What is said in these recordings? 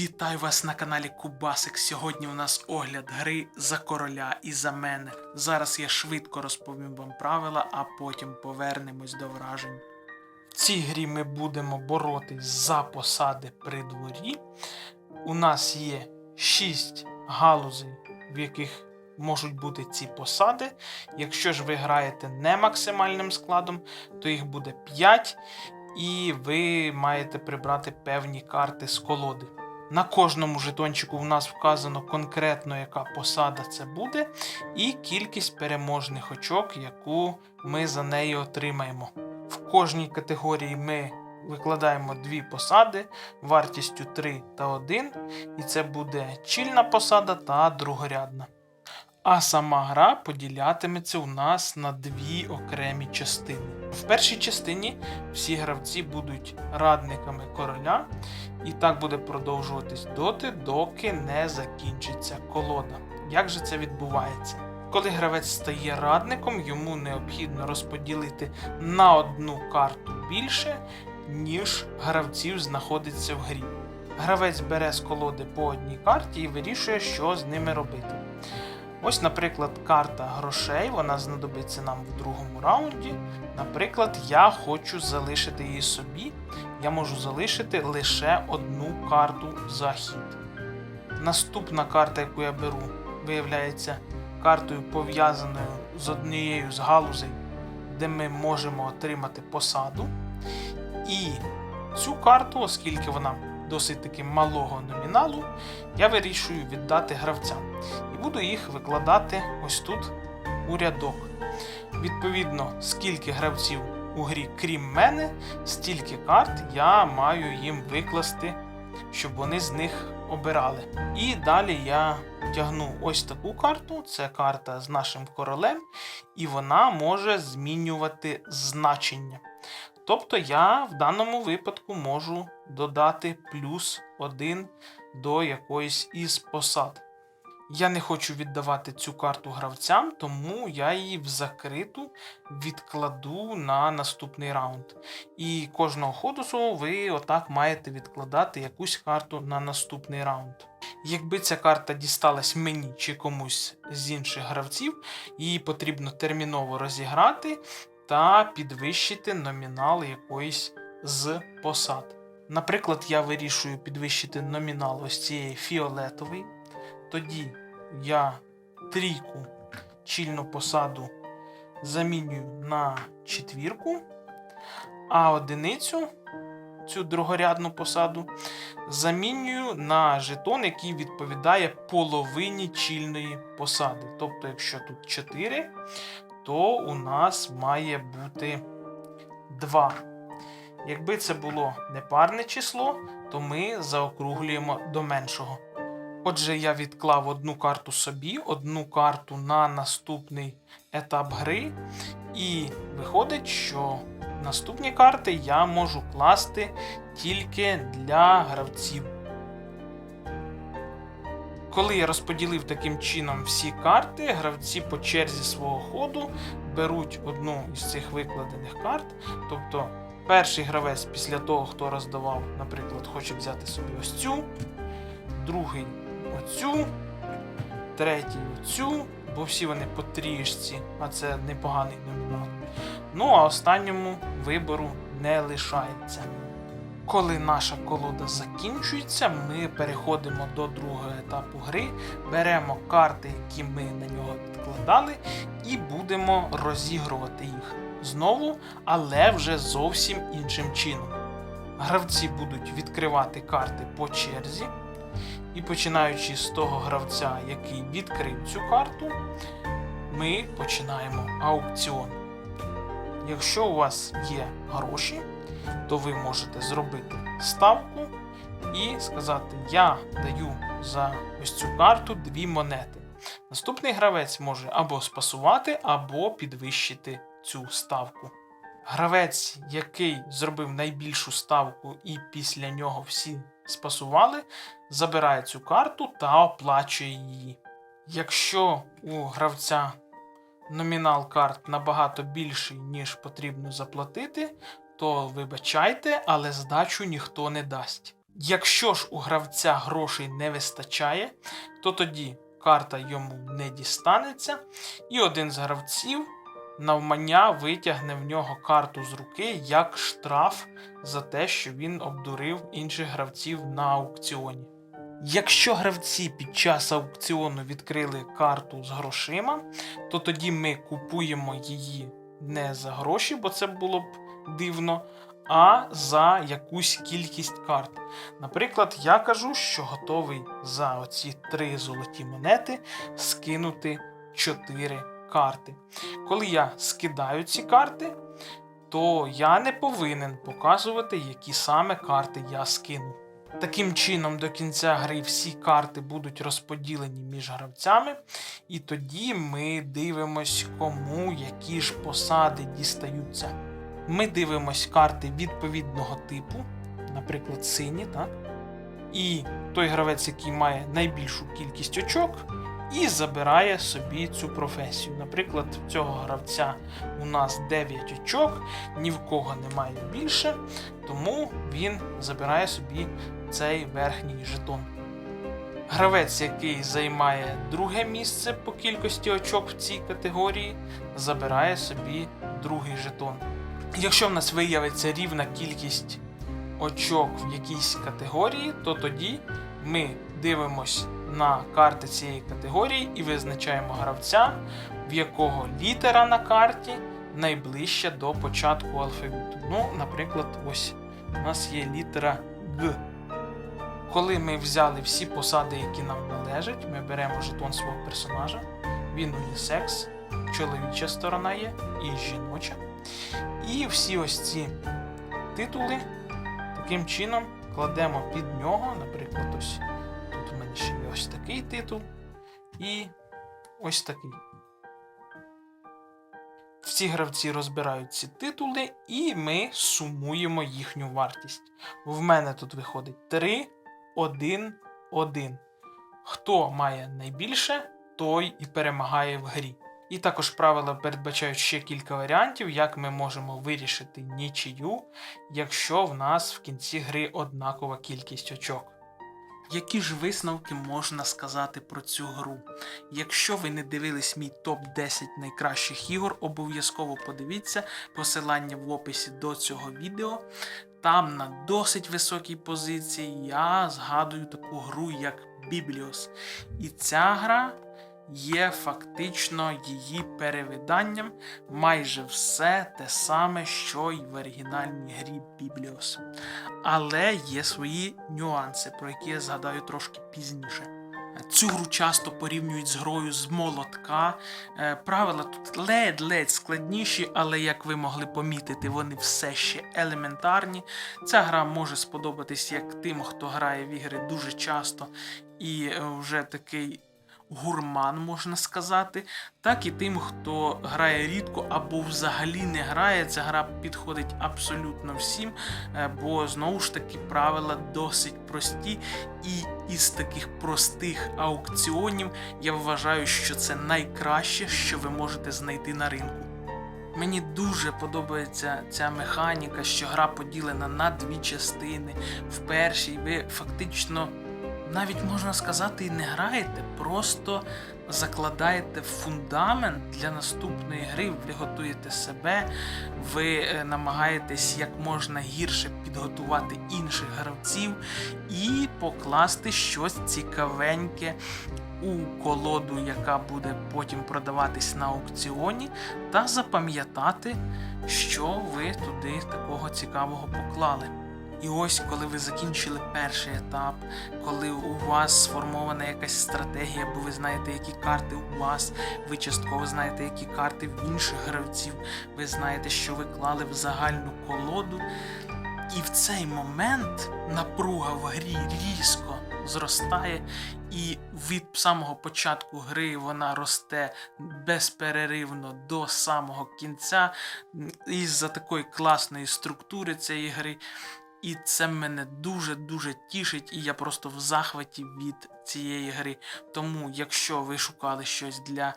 Вітаю вас на каналі Кубасик. Сьогодні у нас огляд гри за короля і за мене. Зараз я швидко розповім вам правила, а потім повернемось до вражень. В цій грі ми будемо боротись за посади при дворі. У нас є 6 галузей, в яких можуть бути ці посади. Якщо ж ви граєте не максимальним складом, то їх буде 5, і ви маєте прибрати певні карти з колоди. На кожному жетончику в нас вказано конкретно, яка посада це буде, і кількість переможних очок, яку ми за неї отримаємо. В кожній категорії ми викладаємо дві посади вартістю 3 та 1, і це буде чільна посада та другорядна. А сама гра поділятиметься у нас на дві окремі частини. В першій частині всі гравці будуть радниками короля, і так буде продовжуватись доти, доки не закінчиться колода. Як же це відбувається? Коли гравець стає радником, йому необхідно розподілити на одну карту більше, ніж гравців знаходиться в грі. Гравець бере з колоди по одній карті і вирішує, що з ними робити. Ось, наприклад, карта грошей, вона знадобиться нам в другому раунді. Наприклад, я хочу залишити її собі. Я можу залишити лише одну карту за хід. Наступна карта, яку я беру, виявляється картою пов'язаною з однією з галузей, де ми можемо отримати посаду. І цю карту, оскільки вона досить таки малого номіналу, я вирішую віддати гравцям. І буду їх викладати ось тут у рядок. Відповідно, скільки гравців у грі, крім мене, стільки карт я маю їм викласти, щоб вони з них обирали. І далі я тягну ось таку карту. Це карта з нашим королем, і вона може змінювати значення. Тобто я в даному випадку можу додати плюс один до якоїсь із посад. Я не хочу віддавати цю карту гравцям, тому я її в закриту відкладу на наступний раунд. І кожного ходу свого ви отак маєте відкладати якусь карту на наступний раунд. Якби ця карта дісталась мені чи комусь з інших гравців, її потрібно терміново розіграти та підвищити номінал якоїсь з посад. Наприклад, я вирішую підвищити номінал ось цієї фіолетової. Тоді я трійку чільну посаду замінюю на четвірку, а одиницю, цю другорядну посаду, замінюю на жетон, який відповідає половині чільної посади. Тобто, якщо тут 4, то у нас має бути 2. Якби це було непарне число, то ми заокруглюємо до меншого. Отже, я відклав одну карту собі, одну карту на наступний етап гри, і виходить, що наступні карти я можу класти тільки для гравців. Коли я розподілив таким чином всі карти, гравці по черзі свого ходу беруть одну із цих викладених карт. Тобто перший гравець після того, хто роздавав, наприклад, хоче взяти собі ось цю, другий оцю, третій оцю, бо всі вони по трішці, а це непоганий номінал. Ну а останньому вибору не лишається. Коли наша колода закінчується, ми переходимо до другого етапу гри, беремо карти, які ми на нього відкладали, і будемо розігрувати їх знову, але вже зовсім іншим чином. Гравці будуть відкривати карти по черзі, і починаючи з того гравця, який відкрив цю карту, ми починаємо аукціон. Якщо у вас є гроші, то ви можете зробити ставку і сказати: Я даю за ось цю карту дві монети. Наступний гравець може або спасувати, або підвищити цю ставку. Гравець, який зробив найбільшу ставку, і після нього всі спасували, забирає цю карту та оплачує її. Якщо у гравця номінал карт набагато більший, ніж потрібно заплатити, то вибачайте, але здачу ніхто не дасть. Якщо ж у гравця грошей не вистачає, то тоді карта йому не дістанеться, і один з гравців навмання витягне в нього карту з руки як штраф за те, що він обдурив інших гравців на аукціоні. Якщо гравці під час аукціону відкрили карту з грошима, то тоді ми купуємо її не за гроші, бо це було б дивно, а за якусь кількість карт. Наприклад, я кажу, що готовий за оці три золоті монети скинути 4 карти. Коли я скидаю ці карти, то я не повинен показувати, які саме карти я скинув. Таким чином, до кінця гри всі карти будуть розподілені між гравцями, і тоді ми дивимось, кому які ж посади дістаються. Ми дивимось карти відповідного типу, наприклад, сині, так? І той гравець, який має найбільшу кількість очок, і забирає собі цю професію. Наприклад, в цього гравця у нас 9 очок, ні в кого немає більше, тому він забирає собі цей верхній жетон. Гравець, який займає друге місце по кількості очок в цій категорії, забирає собі другий жетон. Якщо в нас виявиться рівна кількість очок в якійсь категорії, то тоді ми дивимось на карти цієї категорії і визначаємо гравця, в якого літера на карті найближча до початку алфавіту. Ну, наприклад, ось у нас є літера Г. Коли ми взяли всі посади, які нам належать, ми беремо жетон свого персонажа, він унісекс, чоловіча сторона є і жіноча. І всі ось ці титули таким чином кладемо під нього, наприклад, ось тут у мене ще є ось такий титул і ось такий. Всі гравці розбирають ці титули, і ми сумуємо їхню вартість. В мене тут виходить 3, 1, 1. Хто має найбільше, той і перемагає в грі. І також правила передбачають ще кілька варіантів, як ми можемо вирішити нічию, якщо в нас в кінці гри однакова кількість очок. Які ж висновки можна сказати про цю гру? Якщо ви не дивились мій топ-10 найкращих ігор, обов'язково подивіться посилання в описі до цього відео. Там на досить високій позиції я згадую таку гру, як Biblios. І ця гра є фактично її перевиданням майже все те саме, що й в оригінальній грі Biblios. Але є свої нюанси, про які я згадаю трошки пізніше. Цю гру часто порівнюють з грою з молотка. Е, Правила тут ледь-ледь складніші, але як ви могли помітити, вони все ще елементарні. Ця гра може сподобатись як тим, хто грає в ігри дуже часто і е, вже такий гурман, можна сказати, так і тим, хто грає рідко або взагалі не грає. Ця гра підходить абсолютно всім, е, бо знову ж таки правила досить прості. І із таких простих аукціонів я вважаю, що це найкраще, що ви можете знайти на ринку. Мені дуже подобається ця механіка, що гра поділена на дві частини. В першій ви фактично навіть можна сказати, і не граєте, просто закладаєте фундамент для наступної гри, ви готуєте себе, ви е, намагаєтесь як можна гірше підготувати інших гравців і покласти щось цікавеньке. У колоду, яка буде потім продаватись на аукціоні, та запам'ятати, що ви туди такого цікавого поклали. І ось, коли ви закінчили перший етап, коли у вас сформована якась стратегія, бо ви знаєте, які карти у вас, ви частково знаєте, які карти в інших гравців, ви знаєте, що ви клали в загальну колоду. І в цей момент напруга в грі різко зростає, і від самого початку гри вона росте безперервно до самого кінця. Із-за такої класної структури цієї гри. І це мене дуже-дуже тішить, і я просто в захваті від цієї гри. Тому, якщо ви шукали щось для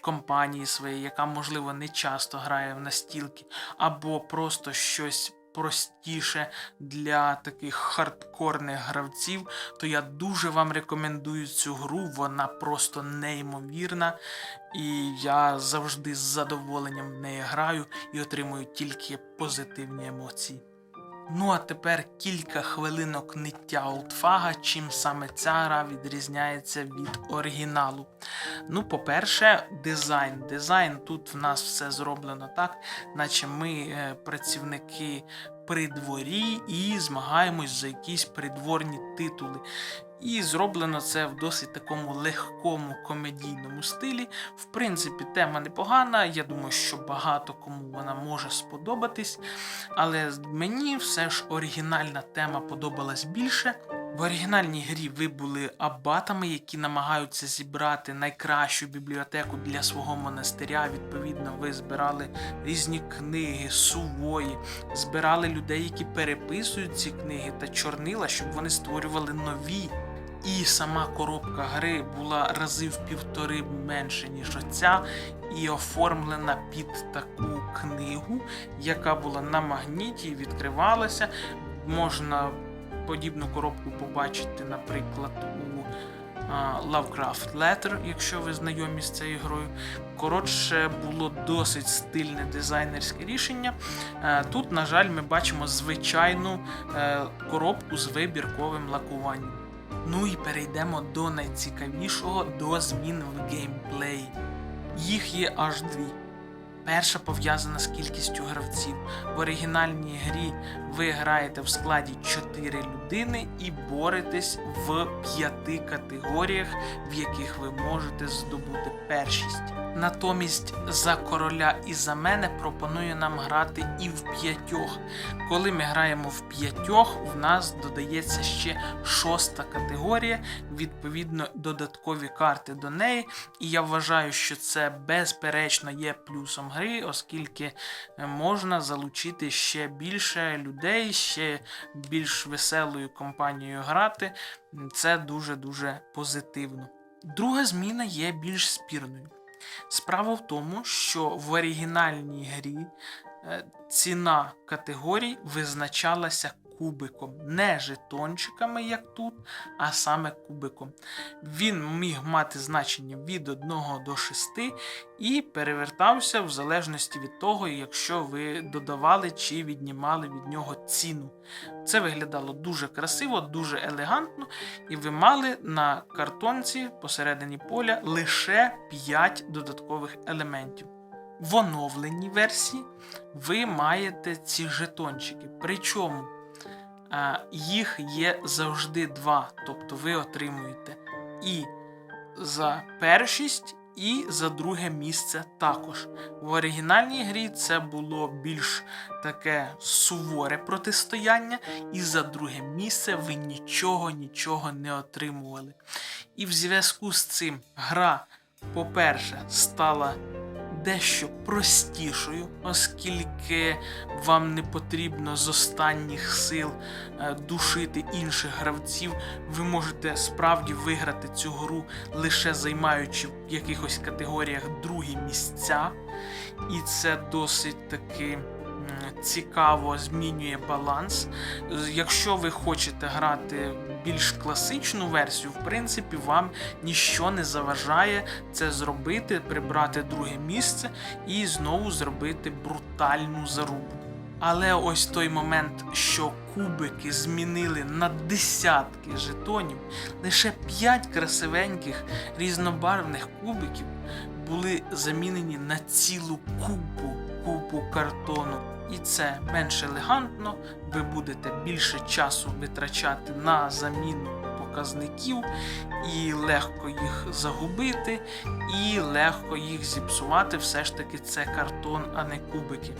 компанії своєї, яка, можливо, не часто грає в настілки, або просто щось простіше для таких хардкорних гравців, то я дуже вам рекомендую цю гру. Вона просто неймовірна. І я завжди з задоволенням в неї граю і отримую тільки позитивні емоції. Ну а тепер кілька хвилинок ниття олдфага, чим саме ця гра відрізняється від оригіналу. Ну, по-перше, дизайн. Дизайн тут в нас все зроблено так, наче ми е, працівники при дворі і змагаємось за якісь придворні титули. І зроблено це в досить такому легкому комедійному стилі. В принципі, тема непогана. Я думаю, що багато кому вона може сподобатись. Але мені все ж оригінальна тема подобалась більше. В оригінальній грі ви були абатами, які намагаються зібрати найкращу бібліотеку для свого монастиря. Відповідно, ви збирали різні книги, сувої, збирали людей, які переписують ці книги та чорнила, щоб вони створювали нові. І сама коробка гри була рази в півтори менше, ніж оця, і оформлена під таку книгу, яка була на магніті, відкривалася. Можна подібну коробку побачити, наприклад, у Lovecraft Letter, якщо ви знайомі з цією грою. Коротше, було досить стильне дизайнерське рішення. Е, Тут, на жаль, ми бачимо звичайну е, коробку з вибірковим лакуванням. Ну і перейдемо до найцікавішого до змін в геймплеї. Їх є аж дві. Перша пов'язана з кількістю гравців. В оригінальній грі ви граєте в складі 4 людини і боретесь в 5 категоріях, в яких ви можете здобути першість. Натомість за короля і за мене пропонує нам грати і в п'ятьох. Коли ми граємо в п'ятьох, в нас додається ще шоста категорія, відповідно, додаткові карти до неї. І я вважаю, що це безперечно є плюсом гри, оскільки е, можна залучити ще більше людей, ще більш веселою компанією грати. Це дуже-дуже позитивно. Друга зміна є більш спірною. Справа в тому, що в оригінальній грі е, ціна категорій визначалася кубиком, не жетончиками, як тут, а саме кубиком. Він міг мати значення від 1 до 6 і перевертався в залежності від того, якщо ви додавали чи віднімали від нього ціну. Це виглядало дуже красиво, дуже елегантно, і ви мали на картонці посередині поля лише 5 додаткових елементів. В оновленій версії ви маєте ці жетончики. Причому їх є завжди два. Тобто ви отримуєте і за першість, і за друге місце також. В оригінальній грі це було більш таке суворе протистояння, і за друге місце ви нічого нічого не отримували. І в зв'язку з цим гра, по-перше, стала дещо простішою, оскільки вам не потрібно з останніх сил е, душити інших гравців. Ви можете справді виграти цю гру лише займаючи в якихось категоріях другі місця. І це досить таки цікаво змінює баланс. Якщо ви хочете грати більш класичну версію, в принципі, вам ніщо не заважає це зробити, прибрати друге місце і знову зробити брутальну зарубу. Але ось той момент, що кубики змінили на десятки жетонів, лише 5 красивеньких різнобарвних кубиків були замінені на цілу купу, купу картону. І це менш елегантно, ви будете більше часу витрачати на заміну показників, і легко їх загубити, і легко їх зіпсувати. Все ж таки це картон, а не кубики.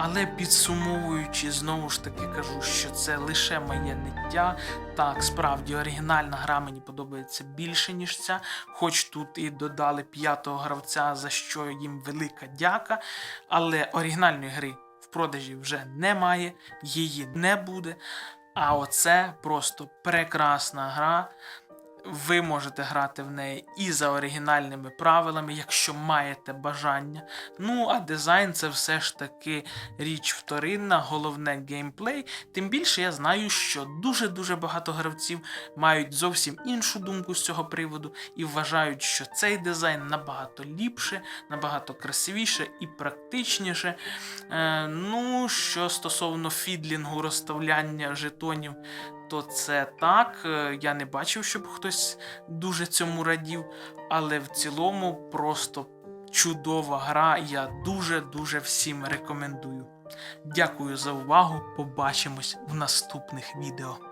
Але підсумовуючи, знову ж таки кажу, що це лише моє ниття. Так, справді оригінальна гра мені подобається більше, ніж ця, хоч тут і додали п'ятого гравця, за що їм велика дяка. Але оригінальної гри продажі вже немає, її не буде. А оце просто прекрасна гра. Ви можете грати в неї і за оригінальними правилами, якщо маєте бажання. Ну, а дизайн це все ж таки річ вторинна, головне геймплей. Тим більше я знаю, що дуже-дуже багато гравців мають зовсім іншу думку з цього приводу і вважають, що цей дизайн набагато ліпше, набагато красивіше і практичніше. Е, ну, що стосовно фідлінгу, розставляння жетонів, то це так. Е, Я не бачив, щоб хтось дуже цьому радів, але в цілому просто чудова гра. Я дуже-дуже всім рекомендую. Дякую за увагу. Побачимось в наступних відео.